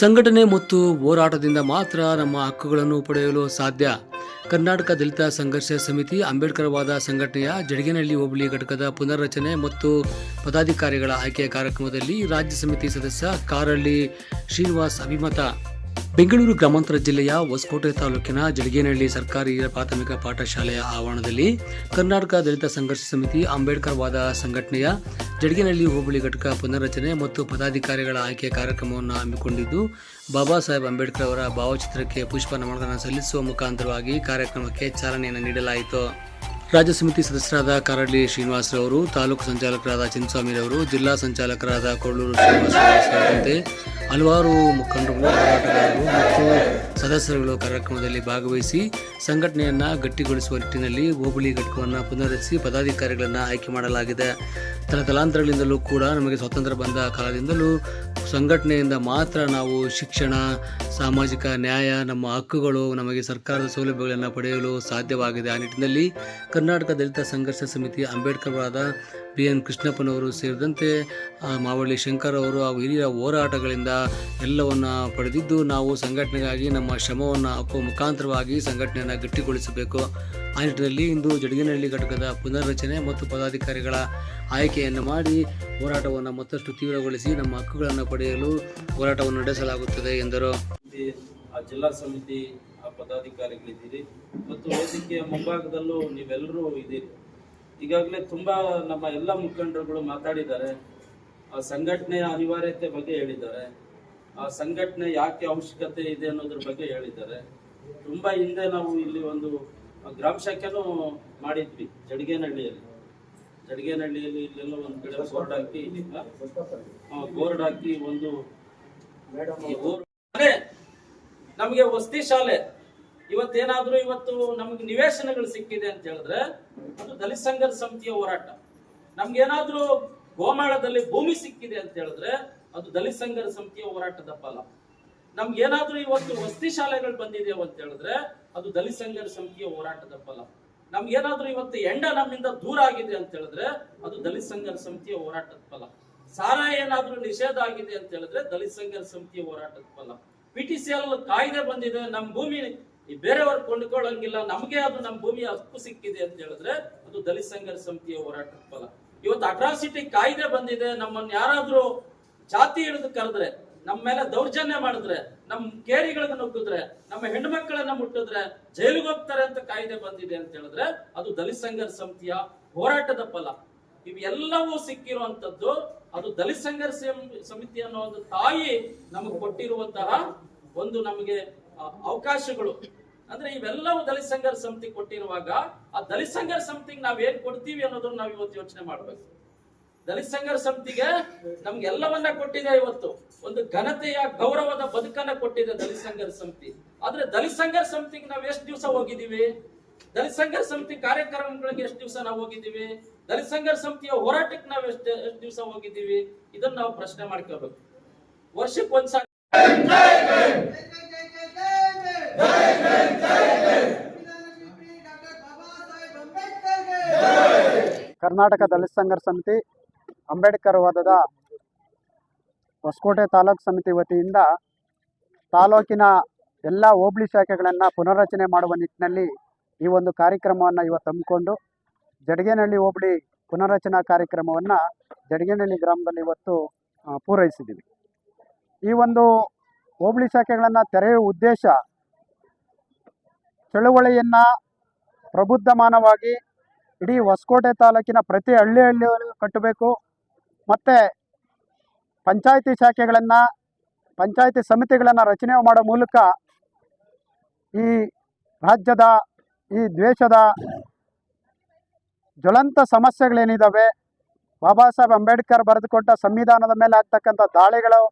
ಸಂಘಟನೆ ಮತ್ತು ಹೋರಾಟದಿಂದ ಮಾತ್ರ ನಮ್ಮ ಹಕ್ಕುಗಳನ್ನು ಪಡೆಯಲು ಸಾಧ್ಯ. ಕರ್ನಾಟಕ ದಲಿತ ಸಂಘರ್ಷ ಸಮಿತಿ, ಅಂಬೇಡ್ಕರ್ವಾದ ಸಂಘಟನೆಯ ಜಡಗೇನಹಳ್ಳಿ ಹೋಬಳಿ ಘಟಕದ ಪುನರ್ರಚನೆ ಮತ್ತು ಪದಾಧಿಕಾರಿಗಳ ಆಯ್ಕೆ ಕಾರ್ಯಕ್ರಮದಲ್ಲಿ ರಾಜ್ಯ ಸಮಿತಿ ಸದಸ್ಯ ಕಾರಳ್ಳಿ ಶ್ರೀನಿವಾಸ್ ಅಭಿಮತ. ಬೆಂಗಳೂರು ಗ್ರಾಮಾಂತರ ಜಿಲ್ಲೆಯ ಹೊಸಕೋಟೆ ತಾಲೂಕಿನ ಜಡಗೇನಹಳ್ಳಿ ಸರ್ಕಾರಿ ಪ್ರಾಥಮಿಕ ಪಾಠಶಾಲೆಯ ಆವರಣದಲ್ಲಿ ಕರ್ನಾಟಕ ದಲಿತ ಸಂಘರ್ಷ ಸಮಿತಿ ಅಂಬೇಡ್ಕರ್ ವಾದ ಸಂಘಟನೆಯ ಜಡಗೇನಹಳ್ಳಿ ಹೋಬಳಿ ಘಟಕ ಪುನರ್ರಚನೆ ಮತ್ತು ಪದಾಧಿಕಾರಿಗಳ ಆಯ್ಕೆ ಕಾರ್ಯಕ್ರಮವನ್ನು ಹಮ್ಮಿಕೊಂಡಿದ್ದು, ಬಾಬಾ ಸಾಹೇಬ್ ಅಂಬೇಡ್ಕರ್ ಅವರ ಭಾವಚಿತ್ರಕ್ಕೆ ಪುಷ್ಪ ನಮನ ಸಲ್ಲಿಸುವ ಮುಖಾಂತರವಾಗಿ ಕಾರ್ಯಕ್ರಮಕ್ಕೆ ಚಾಲನೆಯನ್ನು ನೀಡಲಾಯಿತು. ರಾಜ್ಯ ಸಮಿತಿ ಸದಸ್ಯರಾದ ಕಾರಡ್ಲಿ ಶ್ರೀನಿವಾಸರವರು, ತಾಲೂಕು ಸಂಚಾಲಕರಾದ ಚಿನ್ನಸ್ವಾಮಿರವರು, ಜಿಲ್ಲಾ ಸಂಚಾಲಕರಾದ ಕೊಳ್ಳೂರು ಶ್ರೀನಿವಾಸ ಸೇರಿದಂತೆ ಹಲವಾರು ಮುಖಂಡರು, ಹೋರಾಟಗಾರರು ಮತ್ತು ಸದಸ್ಯರುಗಳು ಕಾರ್ಯಕ್ರಮದಲ್ಲಿ ಭಾಗವಹಿಸಿ ಸಂಘಟನೆಯನ್ನು ಗಟ್ಟಿಗೊಳಿಸುವ ನಿಟ್ಟಿನಲ್ಲಿ ಹೋಬಳಿ ಘಟಕವನ್ನು ಪುನರ್ರಚಿಸಿ ಪದಾಧಿಕಾರಿಗಳನ್ನು ಆಯ್ಕೆ ಮಾಡಲಾಗಿದೆ. ತಲತಲಾಂತರಗಳಿಂದಲೂ ಕೂಡ ನಮಗೆ ಸ್ವಾತಂತ್ರ್ಯ ಬಂದ ಕಾಲದಿಂದಲೂ ಸಂಘಟನೆಯಿಂದ ಮಾತ್ರ ನಾವು ಶಿಕ್ಷಣ ಸಾಮಾಜಿಕ ನ್ಯಾಯ, ನಮ್ಮ ಹಕ್ಕುಗಳು, ನಮಗೆ ಸರ್ಕಾರದ ಸೌಲಭ್ಯಗಳನ್ನು ಪಡೆಯಲು ಸಾಧ್ಯವಾಗಿದೆ. ಆ ನಿಟ್ಟಿನಲ್ಲಿ ಕರ್ನಾಟಕ ದಲಿತ ಸಂಘರ್ಷ ಸಮಿತಿ ಅಂಬೇಡ್ಕರ್ವಾದ ಬಿ. ಎನ್. ಕೃಷ್ಣಪ್ಪನವರು ಸೇರಿದಂತೆ ಮಾವಳ್ಳಿ ಶಂಕರ್ ಅವರು ಹಾಗೂ ಹಿರಿಯ ಹೋರಾಟಗಳಿಂದ ಎಲ್ಲವನ್ನು ಪಡೆದಿದ್ದು, ನಾವು ಸಂಘಟನೆಗಾಗಿ ನಮ್ಮ ಶ್ರಮವನ್ನು ಹಾಕುವ ಮುಖಾಂತರವಾಗಿ ಸಂಘಟನೆಯನ್ನು ಗಟ್ಟಿಗೊಳಿಸಬೇಕು. ಆ ನಿಟ್ಟಿನಲ್ಲಿ ಇಂದು ಜಡಗಿನಹಳ್ಳಿ ಘಟಕದ ಪುನರ್ರಚನೆ ಮತ್ತು ಪದಾಧಿಕಾರಿಗಳ ಆಯ್ಕೆಯನ್ನು ಮಾಡಿ ಹೋರಾಟವನ್ನು ಮತ್ತಷ್ಟು ತೀವ್ರಗೊಳಿಸಿ ನಮ್ಮ ಹಕ್ಕುಗಳನ್ನು ಪಡೆಯಲು ಹೋರಾಟವನ್ನು ನಡೆಸಲಾಗುತ್ತದೆ ಎಂದರು. ಸಮಿತಿ, ಆ ಜಿಲ್ಲಾ ಸಮಿತಿ ಆ ಪದಾಧಿಕಾರಿಗಳಿದ್ದೀರಿ. ಮತ್ತು ವೇದಿಕೆಯ ಮುಂಭಾಗದಲ್ಲೂ ನೀವೆಲ್ಲರೂ ಇದ್ದೀರಿ. ಈಗಾಗಲೇ ತುಂಬಾ ನಮ್ಮ ಎಲ್ಲ ಮುಖಂಡರುಗಳು ಮಾತಾಡಿದ್ದಾರೆ. ಆ ಸಂಘಟನೆಯ ಅನಿವಾರ್ಯತೆ ಬಗ್ಗೆ ಹೇಳಿದ್ದಾರೆ. ಆ ಸಂಘಟನೆ ಯಾಕೆ ಅವಶ್ಯಕತೆ ಇದೆ ಅನ್ನೋದ್ರ ಬಗ್ಗೆ ಹೇಳಿದ್ದಾರೆ. ತುಂಬಾ ಹಿಂದೆ ನಾವು ಇಲ್ಲಿ ಒಂದು ಗ್ರಾಮ ಶಾಖೆನೂ ಮಾಡಿದ್ವಿ ಜಡಗೇನಹಳ್ಳಿಯಲ್ಲಿ. ಜಡಗೇನಹಳ್ಳಿಯಲ್ಲಿ ಇಲ್ಲೆಲ್ಲ ಒಂದು ಕಡೆ ಬೋರ್ಡ್ ಹಾಕಿ ಬೋರ್ಡ್ ಹಾಕಿ ಒಂದು ನಮಗೆ ವಸತಿ ಶಾಲೆ, ಇವತ್ತೇನಾದ್ರೂ ಇವತ್ತು ನಮ್ಗೆ ನಿವೇಶನಗಳು ಸಿಕ್ಕಿದೆ ಅಂತ ಹೇಳಿದ್ರೆ ಅದು ದಲಿತ ಸಂಘದ ಸಮಿತಿಯ ಹೋರಾಟ. ನಮ್ಗೇನಾದ್ರೂ ಗೋಮಾಳದಲ್ಲಿ ಭೂಮಿ ಸಿಕ್ಕಿದೆ ಅಂತ ಹೇಳಿದ್ರೆ ಅದು ದಲಿತ ಸಂಘದ ಸಮಿತಿಯ ಹೋರಾಟದ ಫಲ. ನಮ್ಗೇನಾದ್ರೂ ಇವತ್ತು ವಸತಿ ಶಾಲೆಗಳು ಬಂದಿದೆಯೋ ಅಂತ ಹೇಳಿದ್ರೆ ಅದು ದಲಿತ ಸಂಘದ ಸಮಿತಿಯ ಹೋರಾಟದ ಫಲ. ನಮ್ಗೇನಾದ್ರೂ ಇವತ್ತು ಎಂಡ ನಮ್ಮಿಂದ ದೂರ ಆಗಿದೆ ಅಂತ ಹೇಳಿದ್ರೆ ಅದು ದಲಿತ ಸಂಘದ ಸಮಿತಿಯ ಹೋರಾಟದ ಫಲ. ಸಾಲ ಏನಾದ್ರೂ ನಿಷೇಧ ಆಗಿದೆ ಅಂತ ಹೇಳಿದ್ರೆ ದಲಿತ ಸಂಘದ ಸಮಿತಿಯ ಹೋರಾಟದ ಫಲ. ಪಿ ಟಿ ಸಿ ಎಲ್ ಕಾಯ್ದೆ ಬಂದಿದೆ, ನಮ್ ಭೂಮಿ ಬೇರೆಯವ್ರು ಕೊಂಡ್ಕೊಳ್ಳಂಗಿಲ್ಲ, ನಮಗೆ ಅದು ನಮ್ಮ ಭೂಮಿಯ ಹಕ್ಕು ಸಿಕ್ಕಿದೆ ಅಂತ ಹೇಳಿದ್ರೆ ಅದು ದಲಿತ ಸಂಘರ್ಷ ಸಮಿತಿಯ ಹೋರಾಟದ ಫಲ. ಇವತ್ತು ಅಟ್ರಾಸಿಟಿ ಕಾಯ್ದೆ ಬಂದಿದೆ, ನಮ್ಮನ್ನ ಯಾರಾದ್ರೂ ಜಾತಿ ಹಿಡಿದು ಕರೆದ್ರೆ ನಮ್ಮ ಮೇಲೆ ದೌರ್ಜನ್ಯ ಮಾಡಿದ್ರೆ ನಮ್ಮ ಕೇರಿಗಳನ್ನ ನುಗ್ಗಿದ್ರೆ, ನಮ್ಮ ಹೆಣ್ಮಕ್ಳನ್ನ ಮುಟ್ಟಿದ್ರೆ ಜೈಲಿಗೆ ಹೋಗ್ತಾರೆ ಅಂತ ಕಾಯ್ದೆ ಬಂದಿದೆ ಅಂತ ಹೇಳಿದ್ರೆ ಅದು ದಲಿತ ಸಂಘರ್ಷ ಸಮಿತಿಯ ಹೋರಾಟದ ಫಲ. ಇವೆಲ್ಲವೂ ಸಿಕ್ಕಿರುವಂತದ್ದು ಅದು ದಲಿತ ಸಂಘರ್ಷ ಸಮಿತಿ ಅನ್ನೋ ಒಂದು ತಾಯಿ ನಮಗೆ ಕೊಟ್ಟಿರುವಂತಹ ಒಂದು ನಮಗೆ ಅವಕಾಶಗಳು. ಅಂದ್ರೆ ಇವೆಲ್ಲವೂ ದಲಿತ ಸಂಘರ್ಷ ಸಮಿತಿ ಕೊಟ್ಟಿರುವಾಗ ಆ ದಲಿತ ಸಂಘರ್ಷ ಸಮಿತಿಗೆ ನಾವ್ ಏನ್ ಕೊಡ್ತೀವಿ ಅನ್ನೋದನ್ನ ನಾವ್ ಇವತ್ತು ಯೋಚನೆ ಮಾಡ್ಬೇಕು. ದಲಿತ ಸಂಘರ್ಷ ಸಮಿತಿಗೆ ನಮ್ಗೆ ಎಲ್ಲವನ್ನ ಕೊಟ್ಟಿದೆ ಇವತ್ತು. ಒಂದು ಘನತೆಯ, ಗೌರವದ ಬದುಕನ್ನ ಕೊಟ್ಟಿದೆ ದಲಿತ ಸಂಘರ್ಷ ಸಮಿತಿ. ಆದ್ರೆ ದಲಿತ ಸಂಘರ್ಷ ಸಮಿತಿಗೆ ನಾವ್ ಎಷ್ಟು ದಿವಸ ಹೋಗಿದೀವಿ ದಲಿತ ಸಂಘರ್ಷ ಸಮಿತಿ ಕಾರ್ಯಕ್ರಮಗಳಿಗೆ ಎಷ್ಟು ದಿವಸ ನಾವು ಹೋಗಿದ್ದೀವಿ? ದಲಿತ ಸಂಘರ್ಷ ಸಮಿತಿಯ ಹೋರಾಟಕ್ಕೆ ನಾವು ಎಷ್ಟು ಎಷ್ಟು ದಿವಸ ಹೋಗಿದ್ದೀವಿ? ಇದನ್ನ ನಾವು ಪ್ರಶ್ನೆ ಮಾಡ್ಕೋಬೇಕು ವರ್ಷಕ್ಕೆ ಒಂದ್ಸಾರಿ ಕರ್ನಾಟಕ ದಲಿತ ಸಂಘರ್ಷ ಸಮಿತಿ ಅಂಬೇಡ್ಕರ್ ವಾದದ ಹೊಸಕೋಟೆ ತಾಲೂಕು ಸಮಿತಿ ವತಿಯಿಂದ ತಾಲೂಕಿನ ಎಲ್ಲ ಹೋಬಳಿ ಶಾಖೆಗಳನ್ನು ಪುನರ್ರಚನೆ ಮಾಡುವ ನಿಟ್ಟಿನಲ್ಲಿ ಈ ಒಂದು ಕಾರ್ಯಕ್ರಮವನ್ನು ಇವತ್ತು ಹಮ್ಮಿಕೊಂಡು ಜಡಗೇನಹಳ್ಳಿ ಹೋಬಳಿ ಪುನರಚನಾ ಕಾರ್ಯಕ್ರಮವನ್ನು ಜಡಗೇನಹಳ್ಳಿ ಗ್ರಾಮದಲ್ಲಿ ಇವತ್ತು ಪೂರೈಸಿದ್ದೀವಿ. ಈ ಒಂದು ಹೋಬಳಿ ಶಾಖೆಗಳನ್ನು ತೆರೆಯುವ ಉದ್ದೇಶ ಚಳುವಳಿಯನ್ನು ಪ್ರಬುದ್ಧಮಾನವಾಗಿ ಇಡೀ ಹೊಸಕೋಟೆ ತಾಲೂಕಿನ ಪ್ರತಿ ಹಳ್ಳಿ ಹಳ್ಳಿಯಲ್ಲೂ ಕಟ್ಟಬೇಕು. ಮತ್ತು ಪಂಚಾಯಿತಿ ಶಾಖೆಗಳನ್ನು, ಪಂಚಾಯಿತಿ ಸಮಿತಿಗಳನ್ನು ರಚನೆ ಮಾಡೋ ಮೂಲಕ ಈ ರಾಜ್ಯದ ಈ ದ್ವೇಷದ ಜ್ವಲಂತ ಸಮಸ್ಯೆಗಳೇನಿದ್ದಾವೆ ಬಾಬಾ ಸಾಹೇಬ್ ಅಂಬೇಡ್ಕರ್ ಬರೆದುಕೊಟ್ಟ ಸಂವಿಧಾನದ ಮೇಲೆ ಆಗ್ತಕ್ಕಂಥ ದಾಳಿಗಳು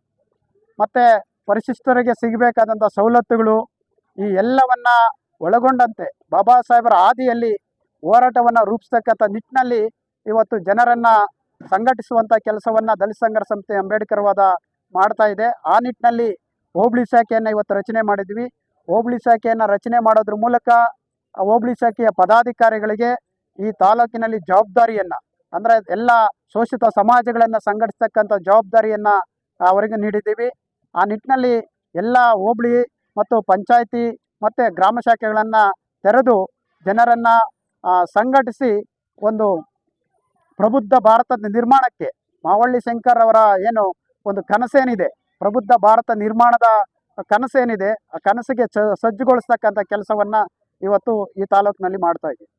ಮತ್ತು ಪರಿಶಿಷ್ಟರಿಗೆ ಸಿಗಬೇಕಾದಂಥ ಸವಲತ್ತುಗಳು ಈ ಎಲ್ಲವನ್ನ ಒಳಗೊಂಡಂತೆ. ಬಾಬಾ ಸಾಹೇಬರ ಹಾದಿಯಲ್ಲಿ ಹೋರಾಟವನ್ನು ರೂಪಿಸ್ತಕ್ಕಂಥ ನಿಟ್ಟಿನಲ್ಲಿ ಇವತ್ತು ಜನರನ್ನು ಸಂಘಟಿಸುವಂಥ ಕೆಲಸವನ್ನು ದಲಿತ ಸಂಘರ್ಷ ಸಂಸ್ಥೆ ಅಂಬೇಡ್ಕರ್ವಾದ ಮಾಡ್ತಾ ಇದೆ. ಆ ನಿಟ್ಟಿನಲ್ಲಿ ಹೋಬಳಿ ಶಾಖೆಯನ್ನು ಇವತ್ತು ರಚನೆ ಮಾಡಿದ್ವಿ. ಹೋಬಳಿ ಶಾಖೆಯನ್ನು ರಚನೆ ಮಾಡೋದ್ರ ಮೂಲಕ ಹೋಬಳಿ ಶಾಖೆಯ ಪದಾಧಿಕಾರಿಗಳಿಗೆ ಈ ತಾಲೂಕಿನಲ್ಲಿ ಜವಾಬ್ದಾರಿಯನ್ನು, ಅಂದರೆ ಎಲ್ಲ ಶೋಷಿತ ಸಮಾಜಗಳನ್ನು ಸಂಘಟಿಸ್ತಕ್ಕಂಥ ಜವಾಬ್ದಾರಿಯನ್ನು ಅವರಿಗೆ ನೀಡಿದ್ದೀವಿ. ಆ ನಿಟ್ಟಿನಲ್ಲಿ ಎಲ್ಲ ಹೋಬಳಿ ಮತ್ತು ಪಂಚಾಯಿತಿ ಮತ್ತು ಗ್ರಾಮ ಶಾಖೆಗಳನ್ನು ತೆರೆದು ಜನರನ್ನು ಸಂಘಟಿಸಿ ಒಂದು ಪ್ರಬುದ್ಧ ಭಾರತದ ನಿರ್ಮಾಣಕ್ಕೆ, ಮಾವಳ್ಳಿ ಶಂಕರ್ ಅವರ ಏನು ಒಂದು ಕನಸೇನಿದೆ, ಪ್ರಬುದ್ಧ ಭಾರತ ನಿರ್ಮಾಣದ ಕನಸೇನಿದೆ, ಆ ಕನಸಿಗೆ ಸಜ್ಜುಗೊಳಿಸ್ತಕ್ಕಂಥ ಕೆಲಸವನ್ನು ಇವತ್ತು ಈ ತಾಲೂಕಿನಲ್ಲಿ ಮಾಡ್ತಾ ಇದ್ದೀವಿ.